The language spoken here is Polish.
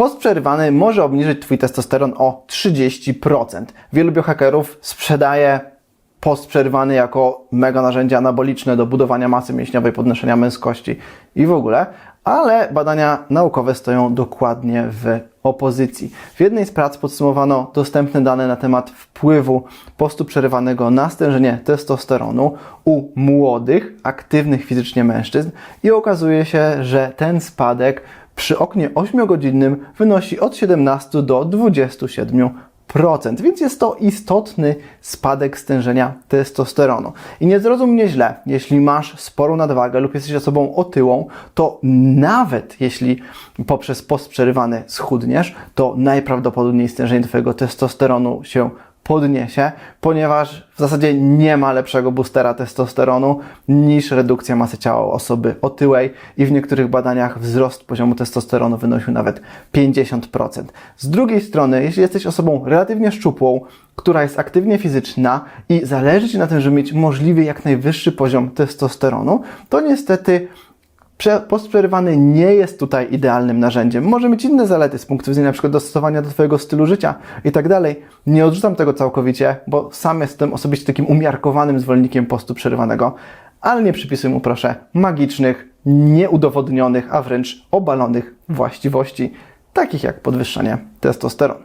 Post przerywany może obniżyć Twój testosteron o 30%. Wielu biohackerów sprzedaje post przerywany jako mega narzędzie anaboliczne do budowania masy mięśniowej, podnoszenia męskości i w ogóle, ale badania naukowe stoją dokładnie w opozycji. W jednej z prac podsumowano dostępne dane na temat wpływu postu przerywanego na stężenie testosteronu u młodych, aktywnych fizycznie mężczyzn i okazuje się, że ten spadek przy oknie 8-godzinnym wynosi od 17 do 27%. Więc jest to istotny spadek stężenia testosteronu. I nie zrozum mnie źle, jeśli masz sporą nadwagę lub jesteś osobą otyłą, to nawet jeśli poprzez post przerywany schudniesz, to najprawdopodobniej stężenie Twojego testosteronu się podniesie, ponieważ w zasadzie nie ma lepszego boostera testosteronu niż redukcja masy ciała osoby otyłej i w niektórych badaniach wzrost poziomu testosteronu wynosił nawet 50%. Z drugiej strony, jeśli jesteś osobą relatywnie szczupłą, która jest aktywnie fizyczna i zależy Ci na tym, żeby mieć możliwie jak najwyższy poziom testosteronu, to niestety Post przerywany nie jest tutaj idealnym narzędziem. Może mieć inne zalety z punktu widzenia przykład dostosowania do Twojego stylu życia i tak dalej. Nie odrzucam tego całkowicie, bo sam jestem osobiście takim umiarkowanym zwolennikiem postu przerywanego, ale nie przypisuj mu proszę magicznych, nieudowodnionych, a wręcz obalonych właściwości, takich jak podwyższanie testosteronu.